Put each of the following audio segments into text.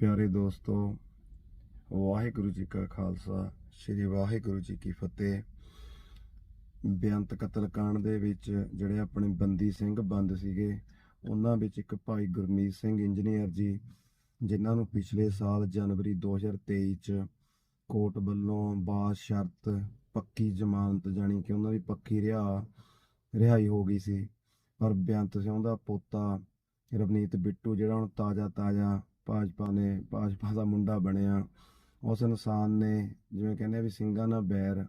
ਪਿਆਰੇ ਦੋਸਤੋ, ਵਾਹਿਗੁਰੂ ਜੀ ਕਾ ਖਾਲਸਾ, ਸ੍ਰੀ ਵਾਹਿਗੁਰੂ ਜੀ ਕੀ ਫਤਿਹ। ਬੇਅੰਤ ਕਤਲकांड ਦੇ ਵਿੱਚ ਜਿਹੜੇ ਆਪਣੇ ਬੰਦੀ ਸਿੰਘ ਬੰਦ ਸੀਗੇ, ਉਹਨਾਂ ਵਿੱਚ ਇੱਕ ਭਾਈ ਗੁਰਮੀਤ ਸਿੰਘ ਇੰਜੀਨੀਅਰ ਜੀ, ਜਿਨ੍ਹਾਂ ਨੂੰ ਪਿਛਲੇ ਸਾਲ ਜਨਵਰੀ 2023 ਚ ਕੋਰਟ ਵੱਲੋਂ ਬਾਅਦ ਸ਼ਰਤ ਪੱਕੀ ਜ਼ਮਾਨਤ ਜਾਣੀ ਕਿ ਉਹਨਾਂ ਦੀ ਪੱਕੀ ਰਿਹਾ ਰਿਹਾਈ ਹੋ ਗਈ ਸੀ। ਪਰ ਬੇਅੰਤ ਸਿੰਘ ਦਾ ਪੋਤਾ ਰਵਨੀਤ ਬਿੱਟੂ, ਜਿਹੜਾ ਹੁਣ ਤਾਜ਼ਾ ਤਾਜ਼ਾ ਭਾਜਪਾ ਨੇ, ਭਾਜਪਾ ਦਾ ਮੁੰਡਾ ਬਣਿਆ। ਉਸ ਇਨਸਾਨ ਨੇ ਜਿਵੇਂ ਕਹਿੰਦੇ ਆ ਵੀ ਸਿੰਘਾਂ ਨਾਲ ਬੈਰ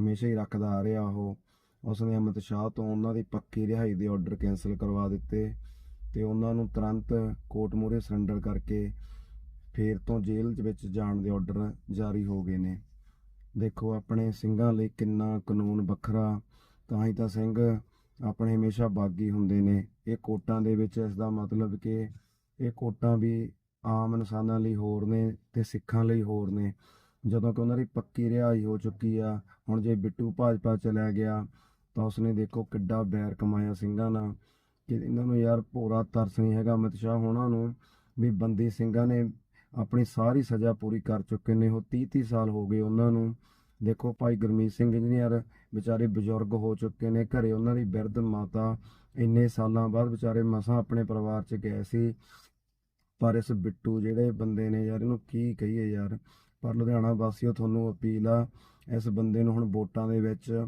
ਹਮੇਸ਼ਾ ਹੀ ਰੱਖਦਾ ਆ ਰਿਹਾ ਉਹ। ਉਸਨੇ ਅਮਿਤ ਸ਼ਾਹ ਤੋਂ ਉਹਨਾਂ ਦੀ ਪੱਕੀ ਰਿਹਾਈ ਦੇ ਆਰਡਰ ਕੈਨਸਲ ਕਰਵਾ ਦਿੱਤੇ ਤੇ ਉਹਨਾਂ ਨੂੰ ਤੁਰੰਤ ਕੋਰਟ ਮੂਹਰੇ ਸਰੈਂਡਰ ਕਰਕੇ ਫੇਰ ਤੋਂ ਜੇਲ੍ਹ ਦੇ ਵਿੱਚ ਜਾਣ ਦੇ ਆਰਡਰ ਜਾਰੀ ਹੋ ਗਏ ਨੇ। ਦੇਖੋ ਆਪਣੇ ਸਿੰਘਾਂ ਲਈ ਕਿੰਨਾ ਕਾਨੂੰਨ ਵੱਖਰਾ, ਤਾਂ ਹੀ ਤਾਂ ਸਿੰਘ ਆਪਣੇ ਹਮੇਸ਼ਾ ਬਾਗੀ ਹੁੰਦੇ ਨੇ। ਇਹ ਕੋਟਾਂ ਦੇ ਵਿੱਚ ਇਸ ਦਾ ਮਤਲਬ ਕਿ ਇਹ ਕੋਟਾਂ ਵੀ ਆਮ ਇਨਸਾਨਾਂ ਲਈ ਹੋਰ ਨੇ ਤੇ ਸਿੱਖਾਂ ਲਈ ਹੋਰ ਨੇ। ਜਦੋਂ ਕਿ ਉਹਨਾਂ ਦੀ ਪੱਕੀ ਰਿਹਾਈ ਹੋ ਚੁੱਕੀ ਆ, ਹੁਣ ਜੇ ਬਿੱਟੂ ਭਾਜਪਾ ਚਲਾ ਗਿਆ, ਤਾਂ ਉਸਨੇ ਦੇਖੋ ਕਿੱਡਾ ਬੈਰ ਕਮਾਇਆ ਸਿੰਘਾਂ ਨਾਲ। ਕਿ ਇਹਨਾਂ ਨੂੰ ਯਾਰ ਭੋਰਾ ਤਰਸ ਨਹੀਂ ਹੈਗਾ ਅਮਿਤ ਸ਼ਾਹ ਹੋਣਾ ਨੂੰ, ਵੀ ਬੰਦੀ ਸਿੰਘਾਂ ਨੇ ਆਪਣੀ ਸਾਰੀ ਸਜ਼ਾ ਪੂਰੀ ਕਰ ਚੁੱਕੇ ਨੇ, ਉਹ 30 30 ਸਾਲ ਹੋ ਗਏ ਉਹਨਾਂ ਨੂੰ। ਦੇਖੋ ਭਾਈ ਗੁਰਮੀਤ ਸਿੰਘ ਇੰਜੀਨੀਅਰ ਵਿਚਾਰੇ ਬਜ਼ੁਰਗ ਹੋ ਚੁੱਕੇ ਨੇ ਘਰੇ, ਉਹਨਾਂ ਦੀ ਬਿਰਧ ਮਾਤਾ ਇੰਨੇ ਸਾਲਾਂ ਬਾਅਦ ਵਿਚਾਰੇ ਮਸਾਂ ਆਪਣੇ ਪਰਿਵਾਰ 'ਚ ਗਏ ਸੀ। ਪਰ ਇਸ ਬਿੱਟੂ ਜਿਹੜੇ ਬੰਦੇ ਨੇ ਯਾਰ, ਇਹਨੂੰ ਕੀ ਕਹੀਏ ਯਾਰ? ਪਰ ਲੁਧਿਆਣਾ ਵਾਸੀਓ, ਤੁਹਾਨੂੰ ਅਪੀਲ ਆ, ਇਸ ਬੰਦੇ ਨੂੰ ਹੁਣ ਵੋਟਾਂ ਦੇ ਵਿੱਚ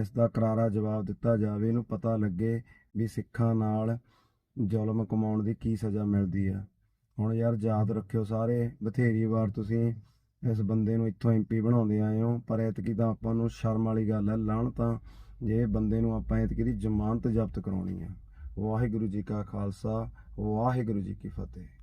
ਇਸ ਦਾ ਕਰਾਰਾ ਜਵਾਬ ਦਿੱਤਾ ਜਾਵੇ। ਇਹਨੂੰ ਪਤਾ ਲੱਗੇ ਵੀ ਸਿੱਖਾਂ ਨਾਲ ਜ਼ੁਲਮ ਕਮਾਉਣ ਦੀ ਕੀ ਸਜ਼ਾ ਮਿਲਦੀ ਆ। ਹੁਣ ਯਾਰ, ਯਾਦ ਰੱਖਿਓ ਸਾਰੇ, ਬਥੇਰੀ ਵਾਰ ਤੁਸੀਂ ਇਸ ਬੰਦੇ ਨੂੰ ਇੱਥੋਂ ਐਮਪੀ ਬਣਾਉਂਦੇ ਆਏ ਹੋ, ਪਰ ਐਤਕੀ ਤਾਂ ਆਪਾਂ ਨੂੰ ਸ਼ਰਮ ਵਾਲੀ ਗੱਲ ਹੈ ਲਾਹਣ ਤਾਂ ਜੇ ਬੰਦੇ ਨੂੰ ਆਪਾਂ ਐਤਕੀ ਦੀ ਜ਼ਮਾਨਤ ਜ਼ਬਤ ਕਰਾਉਣੀ ਆ। ਵਾਹਿਗੁਰੂ ਜੀ ਕਾ ਖਾਲਸਾ, ਵਾਹਿਗੁਰੂ ਜੀ ਕੀ ਫਤਿਹ।